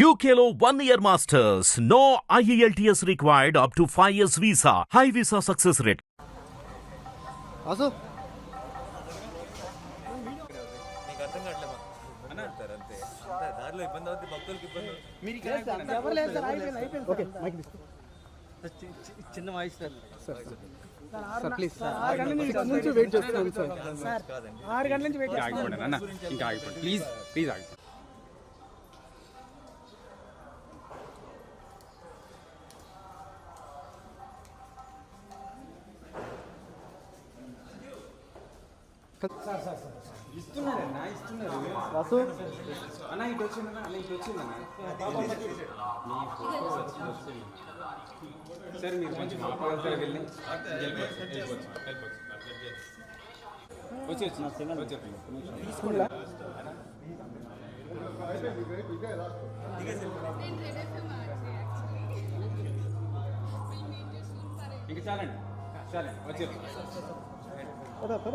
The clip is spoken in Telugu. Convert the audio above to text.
UKLO one year masters. No IELTS required up to 5 years visa. High visa success rate. Vasu అయిపోయింది ఓకే మైక్ తీసుకో. చిన్న voice sir. Sir please sir ఆరు గంటల నుంచి నుంచి వెయిట్ చేస్తున్నాను సార్. కాదండి ఆరు గంటల నుంచి వెయిట్ చేస్తున్నాను ఆగిపోండి అన్న ఇంకా ఆగిపోండి. ప్లీజ్ ప్లీజ్ ఆగిపోండి. సార్ మీరు కొంచెం ఆపగలుగుతారా వెళ్ళి వెళ్ళిపోవచ్చు వచ్చి వచ్చి వచ్చి ఇంకా చాలండి. చాలండి. వచ్చి పద పద.